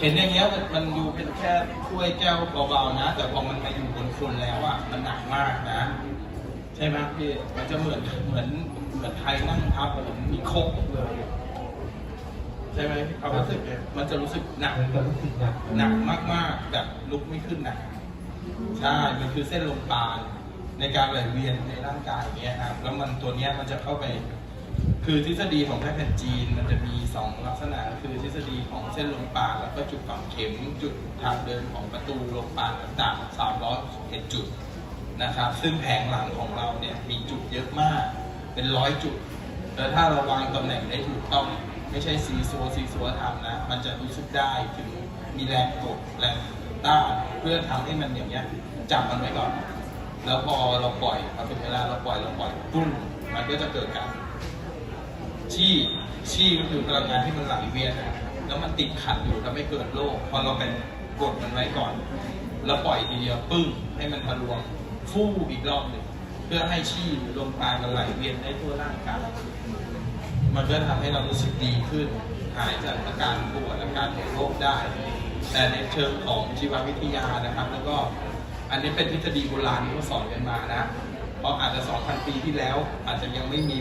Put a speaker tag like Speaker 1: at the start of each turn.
Speaker 1: เห็นอย่างเงี้ยมันมันดูเป็นแค่ถ้วยแก้วเบาๆนะ แต่พอมันมาอยู่บนคนแล้วอะมันหนักมากนะ ใช่ไหมพี่มันจะเหมือนเหมือนเหมือนไทยนั่งทับเหมือนมีโคกเลยใช่ไหมความรู้สึกเนี่ยมันจะรู้สึกหนัก
Speaker 2: มันจะรู้สึกหนัก
Speaker 1: หนักมากๆแบบลุกไม่ขึ้นหนักใช่มันคือเส้นลมปานในการไหลเวียนในร่างกายอย่างเงี้ยครับแล้วมันตัวเนี้ยมันจะเข้าไป คือทฤษฎีของแพทย์แผนจีนมันจะมีสองลักษณะคือทฤษฎีของเส้นลมปานแล้วก็จุดฝังเข็มจุดทางเดินของประตูลมปานต่างๆ300จุดนะครับ ซึ่งแผงหลังของเราเนี่ยมีจุดเยอะมาก เป็นร้อยจุดแต่ถ้าเราวางตำแหน่งได้ถูกต้องไม่ใช่ซีซัวซีซัวทำนะ มันจะรู้สึกได้ถึงมีแรงกดแรงต้านเพื่อทำให้มันอย่างเงี้ยจับมันไว้ก่อน แล้วพอเราปล่อยพอถึงเวลาเราปล่อยเราปล่อยปุ้งมันก็จะเกิดการ ชี่ชี่ก็คือพลังงานที่มันไหลเวียนแล้วมันติดขัดอยู่ทำให้เกิดโรคพอเราเป็นกดมันไว้ก่อน แล้วปล่อยทีเดียวปึ้งให้มันทะลวงฟู่อีกรอบหนึ่งเพื่อให้ชี่หรือลมปาณมันไหลเวียนได้ทั่วร่างกายมันก็ทำให้เรารู้สึกดีขึ้น หายจากอาการปวดอาการของโรคได้ แต่ในเชิงของชีววิทยานะครับ แล้วก็อันนี้เป็นทฤษฎีโบราณที่เขาสอนกันมานะ เพราะอาจจะ 2,000 ปีที่แล้วอาจจะยังไม่มี